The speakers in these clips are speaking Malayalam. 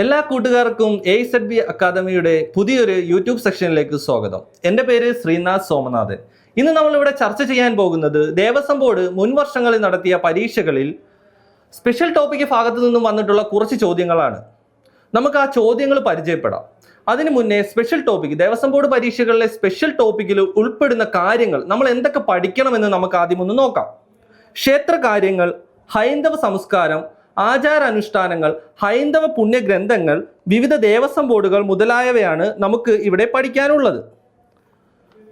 എല്ലാ കൂട്ടുകാർക്കും എ സെഡ് ബി അക്കാദമിയുടെ പുതിയൊരു യൂട്യൂബ് സെക്ഷനിലേക്ക് സ്വാഗതം. എന്റെ പേര് ശ്രീനാഥ് സോമനാഥൻ. ഇന്ന് നമ്മളിവിടെ ചർച്ച ചെയ്യാൻ പോകുന്നത് ദേവസ്വം ബോർഡ് മുൻ വർഷങ്ങളിൽ നടത്തിയ പരീക്ഷകളിൽ സ്പെഷ്യൽ ടോപ്പിക് ഭാഗത്തു നിന്നും വന്നിട്ടുള്ള കുറച്ച് ചോദ്യങ്ങളാണ്. നമുക്ക് ആ ചോദ്യങ്ങൾ പരിചയപ്പെടാം. അതിനു മുന്നേ സ്പെഷ്യൽ ടോപ്പിക് ദേവസ്വം ബോർഡ് പരീക്ഷകളിലെ സ്പെഷ്യൽ ടോപ്പിക്കിൽ ഉൾപ്പെടുന്ന കാര്യങ്ങൾ നമ്മൾ എന്തൊക്കെ പഠിക്കണമെന്ന് നമുക്ക് ആദ്യം ഒന്ന് നോക്കാം. ക്ഷേത്ര കാര്യങ്ങൾ ഹൈന്ദവ സംസ്കാരം ആചാരാനുഷ്ഠാനങ്ങൾ ഹൈന്ദവ പുണ്യഗ്രന്ഥങ്ങൾ വിവിധ ദേവസ്വം ബോർഡുകൾ മുതലായവയാണ് നമുക്ക് ഇവിടെ പഠിക്കാനുള്ളത്.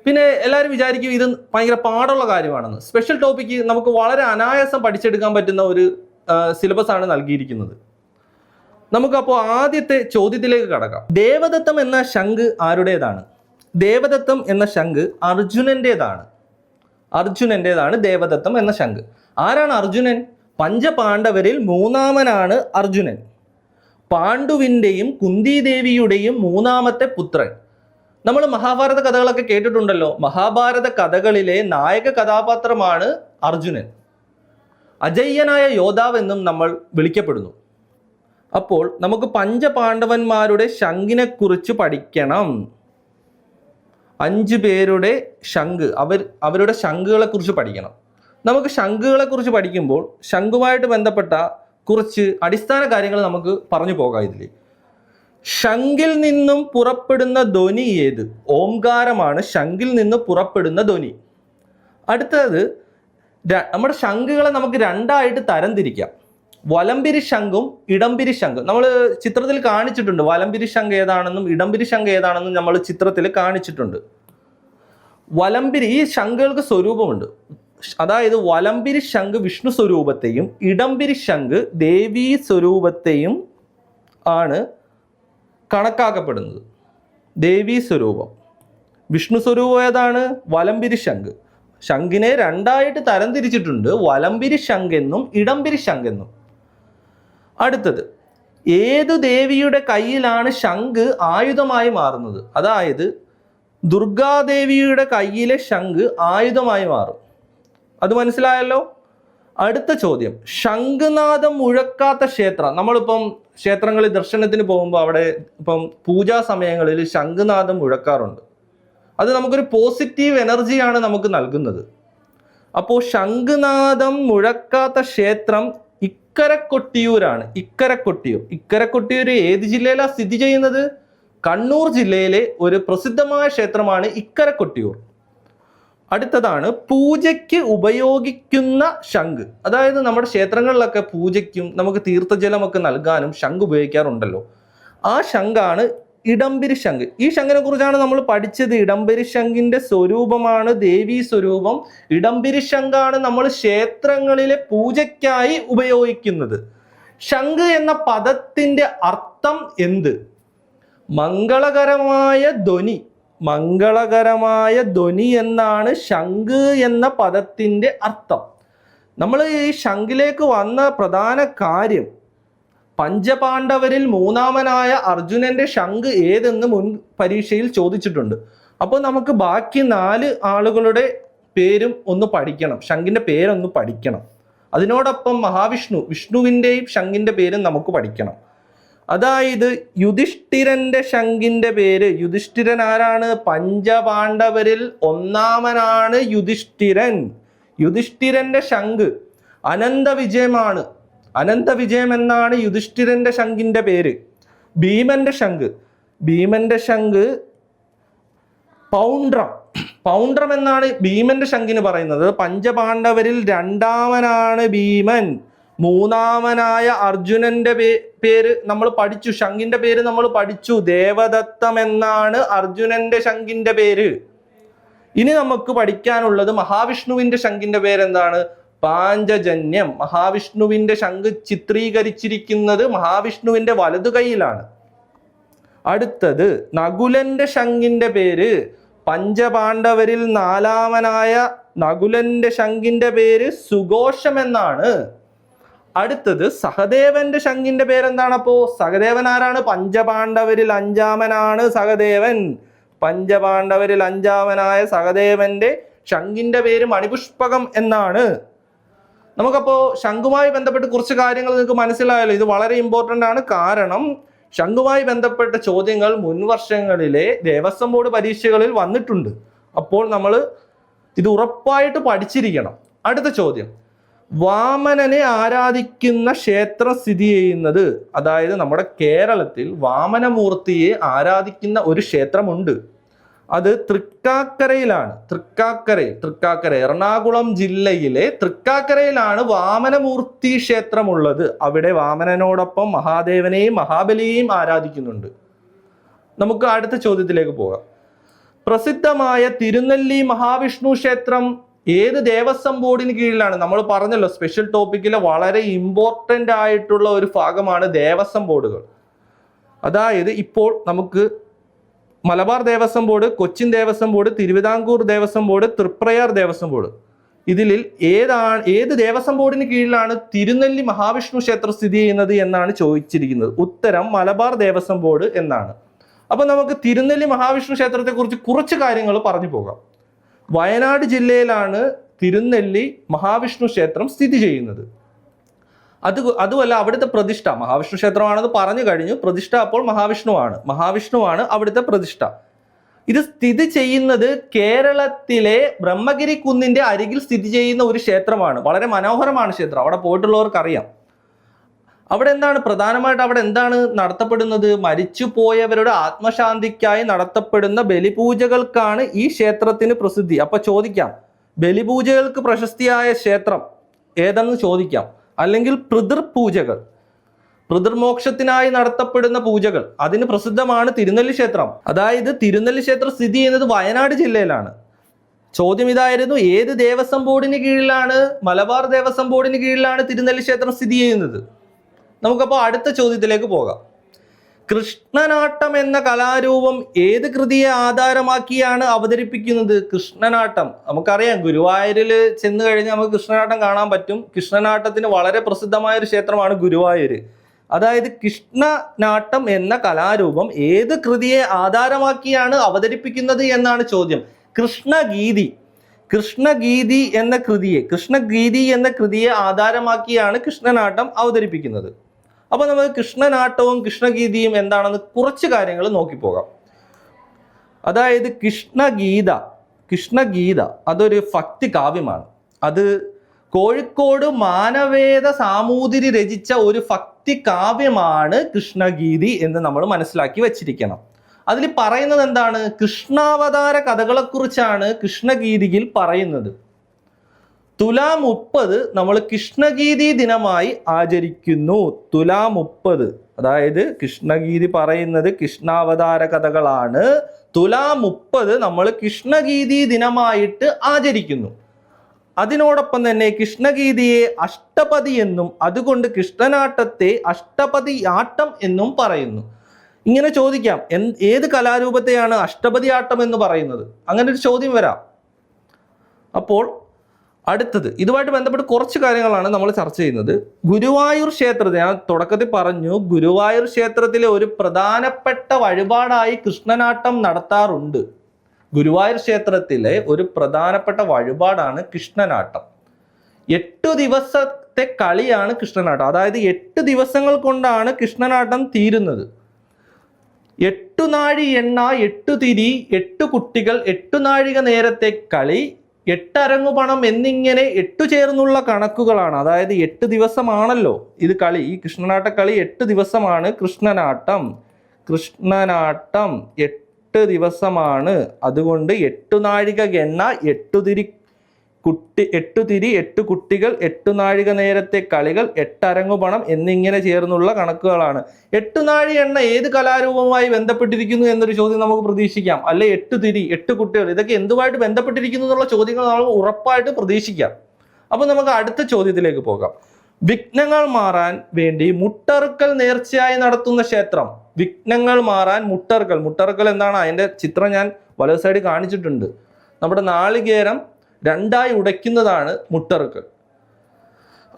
പിന്നെ എല്ലാവരും വിചാരിക്കും ഇത് ഭയങ്കര പാടുള്ള കാര്യമാണെന്ന്. സ്പെഷ്യൽ ടോപ്പിക്ക് നമുക്ക് വളരെ അനായാസം പഠിച്ചെടുക്കാൻ പറ്റുന്ന ഒരു സിലബസ് ആണ് നൽകിയിരിക്കുന്നത്. നമുക്കപ്പോൾ ആദ്യത്തെ ചോദ്യത്തിലേക്ക് കടക്കാം. ദേവദത്തം എന്ന ശംഖ് ആരുടേതാണ്? ദേവദത്തം എന്ന ശംഖ് അർജുനന്റെതാണ് അർജുനന്റെതാണ് ദേവദത്തം എന്ന ശംഖ്. ആരാണ് അർജുനൻ? പഞ്ചപാണ്ഡവരിൽ മൂന്നാമനാണ് അർജുനൻ. പാണ്ഡുവിന്റെയും കുന്തിദേവിയുടെയും മൂന്നാമത്തെ പുത്രൻ. നമ്മൾ മഹാഭാരത കഥകളൊക്കെ കേട്ടിട്ടുണ്ടല്ലോ. മഹാഭാരത കഥകളിലെ നായക കഥാപാത്രമാണ് അർജുനൻ. അജയ്യനായ യോദ്ധാവ് എന്നും നമ്മൾ വിളിക്കപ്പെടുന്നു. അപ്പോൾ നമുക്ക് പഞ്ചപാണ്ഡവന്മാരുടെ ശങ്കിനെക്കുറിച്ച് പഠിക്കണം. അഞ്ച് പേരുടെ ശംഖ് അവർ അവരുടെ ശംഖുകളെക്കുറിച്ച് പഠിക്കണം. നമുക്ക് ശംഖുകളെ കുറിച്ച് പഠിക്കുമ്പോൾ ശംഖുമായിട്ട് ബന്ധപ്പെട്ട കുറച്ച് അടിസ്ഥാന കാര്യങ്ങൾ നമുക്ക് പറഞ്ഞു പോകാം ഇതിൽ ശംഖിൽ നിന്നും പുറപ്പെടുന്ന ധ്വനി ഏത്? ഓംകാരമാണ് ശംഖിൽ നിന്ന് പുറപ്പെടുന്ന ധ്വനി. അടുത്തത് നമ്മുടെ ശംഖുകളെ നമുക്ക് രണ്ടായിട്ട് തരംതിരിക്കാം. വലംപിരി ശംഖും ഇടംപിരി ശംഖും. നമ്മൾ ചിത്രത്തിൽ കാണിച്ചിട്ടുണ്ട് വലംപിരി ശംഖ് ഏതാണെന്നും ഇടംപിരി ശംഖ് ഏതാണെന്നും നമ്മൾ ചിത്രത്തിൽ കാണിച്ചിട്ടുണ്ട്. വലംപിരി ഈ ശംഖുകൾക്ക് സ്വരൂപമുണ്ട്. അതായത് വലംപിരി ശംഖ് വിഷ്ണു സ്വരൂപത്തെയും ഇടംപിരി ശംഖ് ദേവീ സ്വരൂപത്തെയും ആണ് കണക്കാക്കപ്പെടുന്നത്. ദേവീ സ്വരൂപം. വിഷ്ണു സ്വരൂപം ഏതാണ്? വലംപിരി ശംഖ്. ശംഖിനെ രണ്ടായിട്ട് തരംതിരിച്ചിട്ടുണ്ട്. വലംപിരി ശംഖ് എന്നും ഇടംപിരി ശംഖ് എന്നും അടുത്തത് ഏതു ദേവിയുടെ കയ്യിലാണ് ശംഖ് ആയുധമായി മാറുന്നത്? അതായത് ദുർഗാദേവിയുടെ കയ്യിലെ ശംഖ് ആയുധമായി മാറും. അത് മനസ്സിലായല്ലോ? അടുത്ത ചോദ്യം. ശംഖുനാഥം മുഴക്കാത്ത ക്ഷേത്രം. നമ്മളിപ്പം ക്ഷേത്രങ്ങളിൽ ദർശനത്തിന് പോകുമ്പോൾ അവിടെ ഇപ്പം പൂജാ സമയങ്ങളിൽ ശംഖുനാഥം മുഴക്കാറുണ്ട്. അത് നമുക്കൊരു പോസിറ്റീവ് എനർജിയാണ് നമുക്ക് നൽകുന്നത്. അപ്പോൾ ശംഖുനാഥം മുഴക്കാത്ത ക്ഷേത്രം ഇക്കരക്കൊട്ടിയൂരാണ്. ഇക്കരക്കൊട്ടിയൂർ. ഇക്കരക്കൊട്ടിയൂർ ഏത് ജില്ലയിലാണ് സ്ഥിതി ചെയ്യുന്നത്? കണ്ണൂർ ജില്ലയിലെ ഒരു പ്രസിദ്ധമായ ക്ഷേത്രമാണ് ഇക്കരക്കൊട്ടിയൂർ. അടുത്തതാണ് പൂജയ്ക്ക് ഉപയോഗിക്കുന്ന ശംഖ്. അതായത് നമ്മുടെ ക്ഷേത്രങ്ങളിലൊക്കെ പൂജയ്ക്കും നമുക്ക് തീർത്ഥജലമൊക്കെ നൽകാനും ശംഖ് ഉപയോഗിക്കാറുണ്ടല്ലോ. ആ ശംഖാണ് ഇടംബിരി ശംഖ്. ഈ ശംഖിനെ കുറിച്ചാണ് നമ്മൾ പഠിച്ചത്. ഇടംബിരി ശംഖിന്റെ സ്വരൂപമാണ് ദേവീ സ്വരൂപം. ഇടംബിരി ശംഖാണ് നമ്മൾ ക്ഷേത്രങ്ങളിലെ പൂജയ്ക്കായി ഉപയോഗിക്കുന്നത്. ശംഖ് എന്ന പദത്തിന്റെ അർത്ഥം എന്ത്? മംഗളകരമായ ധ്വനി. മംഗളകരമായ ധ്വനി എന്നാണ് ശംഖ് എന്ന പദത്തിന്റെ അർത്ഥം. നമ്മൾ ഈ ശംഖിലേക്ക് വന്ന പ്രധാന കാര്യം പഞ്ചപാണ്ഡവരിൽ മൂന്നാമനായ അർജുനന്റെ ശംഖ് ഏതെന്ന് മുൻ പരീക്ഷയിൽ ചോദിച്ചിട്ടുണ്ട്. അപ്പോൾ നമുക്ക് ബാക്കി നാല് ആളുകളുടെ പേരും ഒന്ന് പഠിക്കണം ശംഖിന്റെ പേരൊന്ന് പഠിക്കണം. അതിനോടൊപ്പം മഹാവിഷ്ണു വിഷ്ണുവിന്റെയും ശംഖിന്റെ പേരും നമുക്ക് പഠിക്കണം. അതായത് യുധിഷ്ഠിരന്റെ ശങ്കിന്റെ പേര്. യുധിഷ്ഠിരൻ ആരാണ്? പഞ്ചപാണ്ഡവരിൽ ഒന്നാമനാണ് യുധിഷ്ഠിരൻ. യുധിഷ്ഠിരന്റെ ശംഖ് അനന്ത വിജയമാണ്. അനന്ത വിജയം എന്നാണ് യുധിഷ്ഠിരന്റെ ശങ്കിന്റെ പേര്. ഭീമന്റെ ശംഖ് ഭീമന്റെ ശംഖ് പൗണ്ട്രം. പൗണ്ട്രം എന്നാണ് ഭീമന്റെ ശംഖിന് പറയുന്നത്. പഞ്ചപാണ്ഡവരിൽ രണ്ടാമനാണ് ഭീമൻ. മൂന്നാമനായ അർജുനന്റെ പേ- പേര് നമ്മൾ പഠിച്ചു. ശങ്കിന്റെ പേര് നമ്മൾ പഠിച്ചു. ദേവദത്തം എന്നാണ് അർജുനന്റെ ശങ്കിന്റെ പേര്. ഇനി നമുക്ക് പഠിക്കാനുള്ളത് മഹാവിഷ്ണുവിന്റെ ശംഖിന്റെ പേരെന്താണ്? പാഞ്ചജന്യം. മഹാവിഷ്ണുവിന്റെ ശംഖ് ചിത്രീകരിച്ചിരിക്കുന്നത് മഹാവിഷ്ണുവിന്റെ വലതു കൈയിലാണ്. അടുത്തത് നകുലന്റെ ശംഖിന്റെ പേര്. പഞ്ചപാണ്ഡവരിൽ നാലാമനായ നകുലന്റെ ശംഖിന്റെ പേര് സുഘോഷം എന്നാണ്. അടുത്തത് സഹദേവന്റെ ശങ്കിന്റെ പേരെന്താണ് അപ്പോ? സഹദേവൻ ആരാണ്? പഞ്ചപാണ്ഡവരിൽ അഞ്ചാമനാണ് സഹദേവൻ. പഞ്ചപാണ്ഡവരിൽ അഞ്ചാമനായ സഹദേവന്റെ ശങ്കിന്റെ പേര് മണിപുഷ്പകം എന്നാണ്. നമുക്കപ്പോ ശംഖുമായി ബന്ധപ്പെട്ട് കുറച്ച് കാര്യങ്ങൾ നിങ്ങൾക്ക് മനസ്സിലായല്ലോ. ഇത് വളരെ ഇമ്പോർട്ടന്റ് ആണ്. കാരണം ശംഖുമായി ബന്ധപ്പെട്ട ചോദ്യങ്ങൾ മുൻ വർഷങ്ങളിലെ ദേവസ്വം ബോർഡ് പരീക്ഷകളിൽ വന്നിട്ടുണ്ട്. അപ്പോൾ നമ്മൾ ഇത് ഉറപ്പായിട്ട് പഠിച്ചിരിക്കണം. അടുത്ത ചോദ്യം. വാമനനെ ആരാധിക്കുന്ന ക്ഷേത്രം സ്ഥിതി ചെയ്യുന്നത് അതായത് നമ്മുടെ കേരളത്തിൽ വാമനമൂർത്തിയെ ആരാധിക്കുന്ന ഒരു ക്ഷേത്രമുണ്ട്. അത് തൃക്കാക്കരയിലാണ്. തൃക്കാക്കര തൃക്കാക്കര എറണാകുളം ജില്ലയിലെ തൃക്കാക്കരയിലാണ് വാമനമൂർത്തി ക്ഷേത്രമുള്ളത്. അവിടെ വാമനനോടൊപ്പം മഹാദേവനെയും മഹാബലിയെയും ആരാധിക്കുന്നുണ്ട്. നമുക്ക് അടുത്ത ചോദ്യത്തിലേക്ക് പോകാം. പ്രസിദ്ധമായ തിരുനെല്ലി മഹാവിഷ്ണു ക്ഷേത്രം ഏത് ദേവസ്വം ബോർഡിന് കീഴിലാണ്? നമ്മൾ പറഞ്ഞല്ലോ സ്പെഷ്യൽ ടോപ്പിക്കിലെ വളരെ ഇമ്പോർട്ടന്റ് ആയിട്ടുള്ള ഒരു ഭാഗമാണ് ദേവസ്വം ബോർഡുകൾ. അതായത് ഇപ്പോൾ നമുക്ക് Malabar Devaswom board Cochin Devaswom board Thiruvithamkoor Devaswom board Triprayar Devaswom board. ഇതിൽ ഏതാണ് ഏത് ദേവസ്വം ബോർഡിന് കീഴിലാണ് തിരുനെല്ലി മഹാവിഷ്ണു ക്ഷേത്രം സ്ഥിതി ചെയ്യുന്നത് എന്നാണ് ചോദിച്ചിരിക്കുന്നത്. ഉത്തരം മലബാർ ദേവസ്വം ബോർഡ് എന്നാണ്. അപ്പൊ നമുക്ക് തിരുനെല്ലി മഹാവിഷ്ണു ക്ഷേത്രത്തെക്കുറിച്ച് കുറച്ച് കാര്യങ്ങൾ പറഞ്ഞു പോകാം. വയനാട് ജില്ലയിലാണ് തിരുനെല്ലി മഹാവിഷ്ണു ക്ഷേത്രം സ്ഥിതി ചെയ്യുന്നത്. അത് അതുമല്ല അവിടുത്തെ പ്രതിഷ്ഠ. മഹാവിഷ്ണു ക്ഷേത്രമാണെന്ന് പറഞ്ഞു കഴിഞ്ഞു. പ്രതിഷ്ഠ അപ്പോൾ മഹാവിഷ്ണുവാണ്. മഹാവിഷ്ണുവാണ് അവിടുത്തെ പ്രതിഷ്ഠ. ഇത് സ്ഥിതി ചെയ്യുന്നത് കേരളത്തിലെ ബ്രഹ്മഗിരി കുന്നിന്റെ അരികിൽ സ്ഥിതി ചെയ്യുന്ന ഒരു ക്ഷേത്രമാണ്. വളരെ മനോഹരമാണ് ക്ഷേത്രം. അവിടെ പോയിട്ടുള്ളവർക്ക് അറിയാം അവിടെ എന്താണ്? പ്രധാനമായിട്ട് അവിടെ എന്താണ് നടത്തപ്പെടുന്നത്? മരിച്ചു പോയവരുടെ ആത്മശാന്തിക്കായി നടത്തപ്പെടുന്ന ബലിപൂജകൾക്കാണ് ഈ ക്ഷേത്രത്തിന് പ്രസിദ്ധി. അപ്പൊ ചോദിക്കാം ബലിപൂജകൾക്ക് പ്രശസ്തിയായ ക്ഷേത്രം ഏതെന്ന് ചോദിക്കാം? അല്ലെങ്കിൽ പിതൃപൂജകൾ. പിതൃമോക്ഷത്തിനായി നടത്തപ്പെടുന്ന പൂജകൾ അതിന് പ്രസിദ്ധമാണ് തിരുനെല്ലി ക്ഷേത്രം. അതായത് തിരുനെല്ലി ക്ഷേത്രം സ്ഥിതി ചെയ്യുന്നത് വയനാട് ജില്ലയിലാണ്. ചോദ്യം ഇതായിരുന്നു ഏത് ദേവസ്വം ബോർഡിന് കീഴിലാണ് മലബാർ ദേവസ്വം ബോർഡിന് കീഴിലാണ് തിരുനെല്ലി ക്ഷേത്രം സ്ഥിതി ചെയ്യുന്നത്? നമുക്കപ്പോൾ അടുത്ത ചോദ്യത്തിലേക്ക് പോകാം. കൃഷ്ണനാട്ടം എന്ന കലാരൂപം ഏത് കൃതിയെ ആധാരമാക്കിയാണ് അവതരിപ്പിക്കുന്നത്? കൃഷ്ണനാട്ടം. നമുക്കറിയാം ഗുരുവായൂരിൽ ചെന്ന് കഴിഞ്ഞാൽ നമുക്ക് കൃഷ്ണനാട്ടം കാണാൻ പറ്റും. കൃഷ്ണനാട്ടത്തിന് വളരെ പ്രസിദ്ധമായ ഒരു ക്ഷേത്രമാണ് ഗുരുവായൂര്. അതായത് കൃഷ്ണനാട്ടം എന്ന കലാരൂപം ഏത് കൃതിയെ ആധാരമാക്കിയാണ് അവതരിപ്പിക്കുന്നത് എന്നാണ് ചോദ്യം. കൃഷ്ണഗീതി. കൃഷ്ണഗീതി എന്ന കൃതിയെ കൃഷ്ണഗീതി എന്ന കൃതിയെ ആധാരമാക്കിയാണ് കൃഷ്ണനാട്ടം അവതരിപ്പിക്കുന്നത്. അപ്പോൾ നമ്മൾ കൃഷ്ണനാട്ടവും കൃഷ്ണഗീതിയും എന്താണെന്ന് കുറച്ച് കാര്യങ്ങൾ നോക്കിപ്പോകാം. അതായത് കൃഷ്ണഗീത കൃഷ്ണഗീത അതൊരു ഭക്തി കാവ്യമാണ്. അത് കോഴിക്കോട് മാനവേദ സാമൂതിരി രചിച്ച ഒരു ഭക്തി കാവ്യമാണ് കൃഷ്ണഗീതി എന്ന് നമ്മൾ മനസ്സിലാക്കി വച്ചിരിക്കണം. അതിൽ പറയുന്നത് എന്താണ്? കൃഷ്ണാവതാര കഥകളെക്കുറിച്ചാണ് കൃഷ്ണഗീതിയിൽ പറയുന്നത്. തുലാ മുപ്പത് നമ്മൾ കൃഷ്ണഗീതി ദിനമായി ആചരിക്കുന്നു. തുലാ മുപ്പത് അതായത് കൃഷ്ണഗീതി പറയുന്നത് കൃഷ്ണാവതാര കഥകളാണ്. തുലാ മുപ്പത് നമ്മൾ കൃഷ്ണഗീതി ദിനമായിട്ട് ആചരിക്കുന്നു. അതിനോടൊപ്പം തന്നെ കൃഷ്ണഗീതിയെ അഷ്ടപതി എന്നും അതുകൊണ്ട് കൃഷ്ണനാട്ടത്തെ അഷ്ടപതി ആട്ടം എന്നും പറയുന്നു. ഇങ്ങനെ ചോദിക്കാം ഏത് കലാരൂപത്തെയാണ് അഷ്ടപതി ആട്ടം എന്ന് പറയുന്നത്? അങ്ങനെ ഒരു ചോദ്യം വരാം. അപ്പോൾ അടുത്തത്. ഇതുമായിട്ട് ബന്ധപ്പെട്ട് കുറച്ച് കാര്യങ്ങളാണ് നമ്മൾ ചർച്ച ചെയ്യുന്നത്. ഗുരുവായൂർ ക്ഷേത്രത്തിൽ ഞാൻ തുടക്കത്തിൽ പറഞ്ഞു ഗുരുവായൂർ ക്ഷേത്രത്തിലെ ഒരു പ്രധാനപ്പെട്ട വഴിപാടായി കൃഷ്ണനാട്ടം നടത്താറുണ്ട്. ഗുരുവായൂർ ക്ഷേത്രത്തിലെ ഒരു പ്രധാനപ്പെട്ട വഴിപാടാണ് കൃഷ്ണനാട്ടം. എട്ടു ദിവസത്തെ കളിയാണ് കൃഷ്ണനാട്ടം. അതായത് എട്ട് ദിവസങ്ങൾ കൊണ്ടാണ് കൃഷ്ണനാട്ടം തീരുന്നത്. എട്ടു നാഴി എണ്ണ എട്ടു തിരി എട്ടു കുട്ടികൾ എട്ടു നാഴിക നേരത്തെ കളി എട്ടരങ്ങു പണം എന്നിങ്ങനെ എട്ടു ചേർന്നുള്ള കണക്കുകളാണ്. അതായത് എട്ട് ദിവസമാണല്ലോ ഇത് കളി. ഈ കൃഷ്ണനാട്ട കളി എട്ട് ദിവസമാണ്. കൃഷ്ണനാട്ടം കൃഷ്ണനാട്ടം എട്ട് ദിവസമാണ്. അതുകൊണ്ട് എട്ടു നാഴിക എണ്ണ എട്ടു തിരി കുട്ടി എട്ടു തിരി എട്ട് കുട്ടികൾ എട്ട് നാഴിക നേരത്തെ കളികൾ എട്ടരങ്ങു പണം എന്നിങ്ങനെ ചേർന്നുള്ള കണക്കുകളാണ്. എട്ടു നാഴി എണ്ണ ഏത് കലാരൂപവുമായി ബന്ധപ്പെട്ടിരിക്കുന്നു എന്നൊരു ചോദ്യം നമുക്ക് പ്രതീക്ഷിക്കാം. അല്ലെ എട്ട് തിരി എട്ട് കുട്ടികൾ ഇതൊക്കെ എന്തുമായിട്ട് ബന്ധപ്പെട്ടിരിക്കുന്നു എന്നുള്ള ചോദ്യങ്ങൾ നമ്മൾ ഉറപ്പായിട്ട് പ്രതീക്ഷിക്കാം. അപ്പൊ നമുക്ക് അടുത്ത ചോദ്യത്തിലേക്ക് പോകാം. വിഘ്നങ്ങൾ മാറാൻ വേണ്ടി മുട്ടറുക്കൽ നേർച്ചയായി നടത്തുന്ന ക്ഷേത്രം. വിഘ്നങ്ങൾ മാറാൻ മുട്ടറുക്കൽ. മുട്ടറുക്കൽ എന്താണ്? അതിന്റെ ചിത്രം ഞാൻ വലത് സൈഡ് കാണിച്ചിട്ടുണ്ട്. നമ്മുടെ നാളികേരം രണ്ടായി ഉടയ്ക്കുന്നതാണ് മുട്ടറുക്ക്.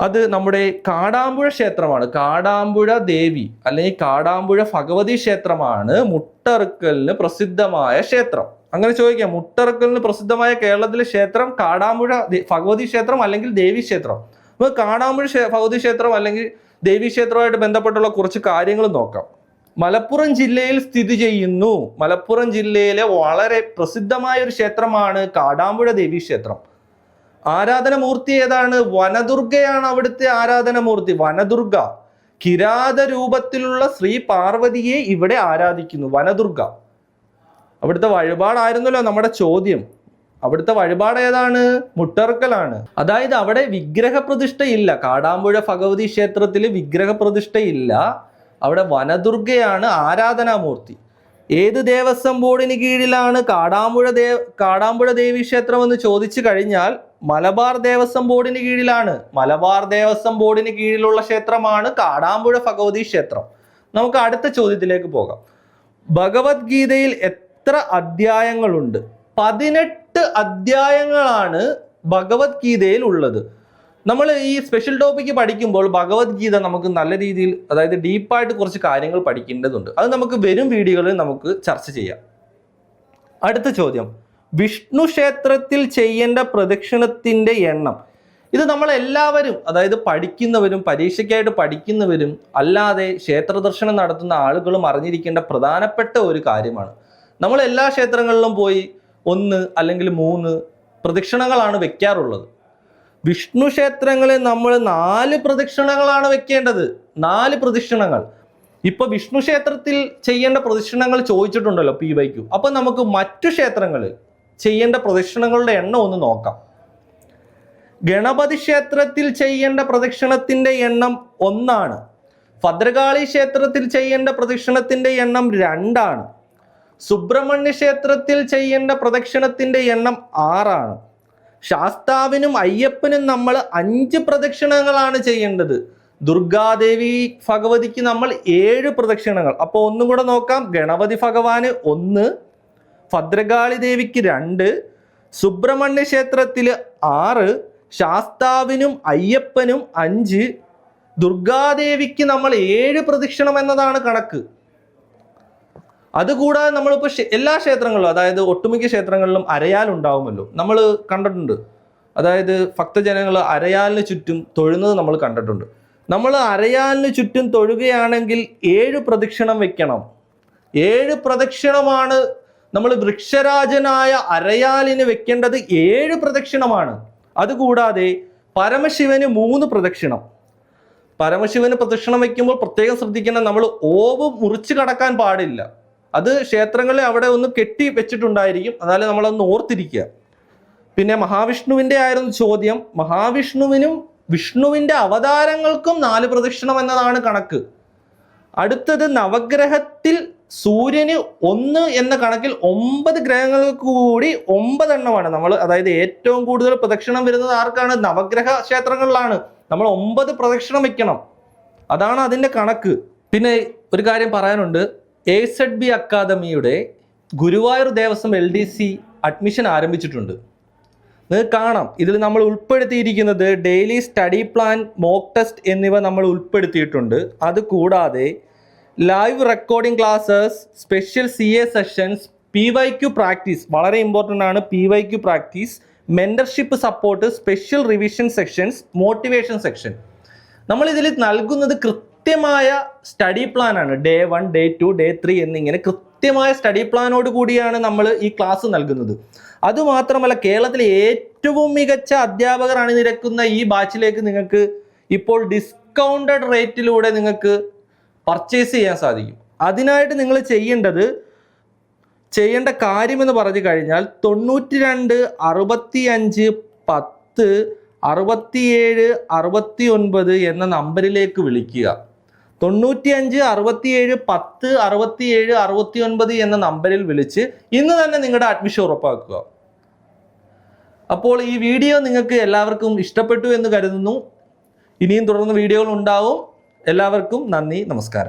അത് നമ്മുടെ കാടാമ്പുഴ ക്ഷേത്രമാണ്. കാടാമ്പുഴ ദേവി അല്ലെങ്കിൽ കാടാമ്പുഴ ഭഗവതി ക്ഷേത്രമാണ് മുട്ടറുക്കലിന് പ്രസിദ്ധമായ ക്ഷേത്രം. അങ്ങനെ ചോദിക്കാം മുട്ടറുക്കലിന് പ്രസിദ്ധമായ കേരളത്തിലെ ക്ഷേത്രം കാടാമ്പുഴ ഭഗവതി ക്ഷേത്രം അല്ലെങ്കിൽ ദേവി ക്ഷേത്രം? നമുക്ക് കാടാമ്പുഴ ഭഗവതി ക്ഷേത്രം അല്ലെങ്കിൽ ദേവി ക്ഷേത്രവുമായിട്ട് ബന്ധപ്പെട്ടുള്ള കുറച്ച് കാര്യങ്ങൾ നോക്കാം. മലപ്പുറം ജില്ലയിൽ സ്ഥിതി ചെയ്യുന്നു. മലപ്പുറം ജില്ലയിലെ വളരെ പ്രസിദ്ധമായ ഒരു ക്ഷേത്രമാണ് കാടാമ്പുഴ ദേവി ക്ഷേത്രം. ആരാധനമൂർത്തി ഏതാണ്? വനദുർഗയാണ് അവിടുത്തെ ആരാധനമൂർത്തി. വനദുർഗ. കിരാത രൂപത്തിലുള്ള ശ്രീ പാർവതിയെ ഇവിടെ ആരാധിക്കുന്നു. വനദുർഗ. അവിടുത്തെ വഴിപാടായിരുന്നല്ലോ നമ്മുടെ ചോദ്യം. അവിടുത്തെ വഴിപാട് ഏതാണ്? മുട്ടർക്കലാണ് അതായത് അവിടെ വിഗ്രഹ പ്രതിഷ്ഠയില്ല കാടാമ്പുഴ ഭഗവതി ക്ഷേത്രത്തിൽ വിഗ്രഹ പ്രതിഷ്ഠയില്ല അവിടെ വനദുർഗയാണ് ആരാധനാമൂർത്തി. ഏത് ദേവസ്വം ബോർഡിന് കീഴിലാണ് കാടാമ്പുഴ ദേവ കാടാമ്പുഴ ദേവി ക്ഷേത്രം എന്ന് ചോദിച്ചു കഴിഞ്ഞാൽ മലബാർ ദേവസ്വം ബോർഡിന് കീഴിലാണ്. മലബാർ ദേവസ്വം ബോർഡിന് കീഴിലുള്ള ക്ഷേത്രമാണ് കാടാമ്പുഴ ഭഗവതി ക്ഷേത്രം. നമുക്ക് അടുത്ത ചോദ്യത്തിലേക്ക് പോകാം. ഭഗവത്ഗീതയിൽ എത്ര അധ്യായങ്ങളുണ്ട്? പതിനെട്ട് അധ്യായങ്ങളാണ് ഭഗവത്ഗീതയിൽ ഉള്ളത്. നമ്മൾ ഈ സ്പെഷ്യൽ ടോപ്പിക്ക് പഠിക്കുമ്പോൾ ഭഗവത്ഗീത നമുക്ക് നല്ല രീതിയിൽ അതായത് ഡീപ്പായിട്ട് കുറച്ച് കാര്യങ്ങൾ പഠിക്കേണ്ടതുണ്ട്. അത് നമുക്ക് വരും വീഡിയോകളിൽ നമുക്ക് ചർച്ച ചെയ്യാം. അടുത്ത ചോദ്യം. വിഷ്ണു ക്ഷേത്രത്തിൽ ചെയ്യേണ്ട പ്രദക്ഷിണത്തിന്റെ എണ്ണം. ഇത് നമ്മൾ എല്ലാവരും അതായത് പഠിക്കുന്നവരും പരീക്ഷയ്ക്കായിട്ട് പഠിക്കുന്നവരും അല്ലാതെ ക്ഷേത്ര ദർശനം നടത്തുന്ന ആളുകളും അറിഞ്ഞിരിക്കേണ്ട പ്രധാനപ്പെട്ട ഒരു കാര്യമാണ്. നമ്മൾ എല്ലാ ക്ഷേത്രങ്ങളിലും പോയി ഒന്ന് അല്ലെങ്കിൽ മൂന്ന് പ്രദക്ഷിണങ്ങളാണ് വെക്കാറുള്ളത്. വിഷ്ണു ക്ഷേത്രങ്ങളിൽ നമ്മൾ നാല് പ്രദക്ഷിണങ്ങളാണ് വെക്കേണ്ടത്. നാല് പ്രദക്ഷിണങ്ങൾ. ഇപ്പൊ വിഷ്ണു ക്ഷേത്രത്തിൽ ചെയ്യേണ്ട പ്രദക്ഷിണങ്ങൾ ചോദിച്ചിട്ടുണ്ടല്ലോ പി വൈക്കു. അപ്പൊ നമുക്ക് മറ്റു ക്ഷേത്രങ്ങളിൽ ചെയ്യേണ്ട പ്രദക്ഷിണങ്ങളുടെ എണ്ണം ഒന്ന് നോക്കാം. ഗണപതി ക്ഷേത്രത്തിൽ ചെയ്യേണ്ട പ്രദക്ഷിണത്തിന്റെ എണ്ണം ഒന്നാണ്. ഭദ്രകാളി ക്ഷേത്രത്തിൽ ചെയ്യേണ്ട പ്രദക്ഷിണത്തിന്റെ എണ്ണം രണ്ടാണ്. സുബ്രഹ്മണ്യ ക്ഷേത്രത്തിൽ ചെയ്യേണ്ട പ്രദക്ഷിണത്തിന്റെ എണ്ണം ആറാണ്. ശാസ്താവിനും അയ്യപ്പനും നമ്മൾ അഞ്ച് പ്രദക്ഷിണങ്ങളാണ് ചെയ്യേണ്ടത്. ദുർഗാദേവി ഭഗവതിക്ക് നമ്മൾ ഏഴ് പ്രദക്ഷിണങ്ങൾ. അപ്പോൾ ഒന്നും കൂടെ നോക്കാം. ഗണപതി ഭഗവാന് ഒന്ന് ഭദ്രകാളി ദേവിക്ക് രണ്ട് സുബ്രഹ്മണ്യ ക്ഷേത്രത്തിൽ ആറ് ശാസ്താവിനും അയ്യപ്പനും അഞ്ച് ദുർഗാദേവിക്ക് നമ്മൾ ഏഴ് പ്രദക്ഷിണം എന്നതാണ് കണക്ക്. അതുകൂടാതെ നമ്മളിപ്പോൾ എല്ലാ ക്ഷേത്രങ്ങളിലും അതായത് ഒട്ടുമിക്ക ക്ഷേത്രങ്ങളിലും അരയാൽ ഉണ്ടാവുമല്ലോ. നമ്മൾ കണ്ടിട്ടുണ്ട്. അതായത് ഭക്തജനങ്ങൾ അരയാലിന് ചുറ്റും തൊഴുന്നത് നമ്മൾ കണ്ടിട്ടുണ്ട്. നമ്മൾ അരയാലിന് ചുറ്റും തൊഴുകയാണെങ്കിൽ ഏഴ് പ്രദക്ഷിണം വെക്കണം. ഏഴ് പ്രദക്ഷിണമാണ് നമ്മൾ വൃക്ഷരാജനായ അരയാലിന് വെക്കേണ്ടത് ഏഴ് പ്രദക്ഷിണമാണ്. അതുകൂടാതെ പരമശിവന് മൂന്ന് പ്രദക്ഷിണം. പരമശിവന് പ്രദക്ഷിണം വയ്ക്കുമ്പോൾ പ്രത്യേകം ശ്രദ്ധിക്കണം നമ്മൾ ഓവ് മുറിച്ച് കടക്കാൻ പാടില്ല. അത് ക്ഷേത്രങ്ങളിൽ അവിടെ ഒന്ന് കെട്ടി വെച്ചിട്ടുണ്ടായിരിക്കും. എന്നാലും നമ്മളൊന്ന് ഓർത്തിരിക്കുക. പിന്നെ മഹാവിഷ്ണുവിന്റെ ആയിരുന്നു ചോദ്യം മഹാവിഷ്ണുവിനും വിഷ്ണുവിന്റെ അവതാരങ്ങൾക്കും നാല് പ്രദക്ഷിണം എന്നതാണ് കണക്ക്. അടുത്തത് നവഗ്രഹത്തിൽ സൂര്യന് ഒന്ന് എന്ന കണക്കിൽ ഒമ്പത് ഗ്രഹങ്ങൾക്ക് കൂടി ഒമ്പതെണ്ണമാണ്. നമ്മൾ അതായത് ഏറ്റവും കൂടുതൽ പ്രദക്ഷിണം വരുന്നത് ആർക്കാണ്? നവഗ്രഹ ക്ഷേത്രങ്ങളിലാണ്. നമ്മൾ ഒമ്പത് പ്രദക്ഷിണം വെക്കണം. അതാണ് അതിന്റെ കണക്ക്. പിന്നെ ഒരു കാര്യം പറയാനുണ്ട്. എ സെഡ് ബി അക്കാദമിയുടെ Guruvayur Devaswom L D C admission ആരംഭിച്ചിട്ടുണ്ട്. നിങ്ങൾക്ക് കാണാം. ഇതിൽ നമ്മൾ ഉൾപ്പെടുത്തിയിരിക്കുന്നത് daily study plan mock test എന്നിവ നമ്മൾ ഉൾപ്പെടുത്തിയിട്ടുണ്ട്. അത് കൂടാതെ live recording classes special C A sessions P Y Q practice വളരെ ഇമ്പോർട്ടന്റ് ആണ്. P Y Q practice mentorship support special revision sections motivation section നമ്മളിതിൽ നൽകുന്നത് നൽകുന്നത് കൃത്യമായ സ്റ്റഡി പ്ലാൻ ആണ്. Day one day two day three എന്നിങ്ങനെ കൃത്യമായ സ്റ്റഡി പ്ലാനോട് കൂടിയാണ് നമ്മൾ ഈ ക്ലാസ് നൽകുന്നത്. അതുമാത്രമല്ല കേരളത്തിലെ ഏറ്റവും മികച്ച അധ്യാപകർ അണിനിരക്കുന്ന ഈ ബാച്ചിലേക്ക് നിങ്ങൾക്ക് ഇപ്പോൾ ഡിസ്കൗണ്ടഡ് റേറ്റിലൂടെ നിങ്ങൾക്ക് പർച്ചേസ് ചെയ്യാൻ സാധിക്കും. അതിനായിട്ട് നിങ്ങൾ ചെയ്യേണ്ടത് ചെയ്യേണ്ട കാര്യമെന്ന് പറഞ്ഞു കഴിഞ്ഞാൽ തൊണ്ണൂറ്റി രണ്ട് അറുപത്തി അഞ്ച് പത്ത് അറുപത്തിയേഴ് അറുപത്തി ഒൻപത് എന്ന നമ്പറിലേക്ക് വിളിക്കുക. തൊണ്ണൂറ്റിയഞ്ച് അറുപത്തിയേഴ് പത്ത് അറുപത്തിയേഴ് അറുപത്തി ഒൻപത് എന്ന നമ്പറിൽ വിളിച്ച് ഇന്ന് തന്നെ നിങ്ങളുടെ അഡ്മിഷൻ ഉറപ്പാക്കുക. അപ്പോൾ ഈ വീഡിയോ നിങ്ങൾക്ക് എല്ലാവർക്കും ഇഷ്ടപ്പെട്ടു എന്ന് കരുതുന്നു. ഇനിയും തുടർന്ന് വീഡിയോകൾ ഉണ്ടാവും. എല്ലാവർക്കും നന്ദി നമസ്കാരം.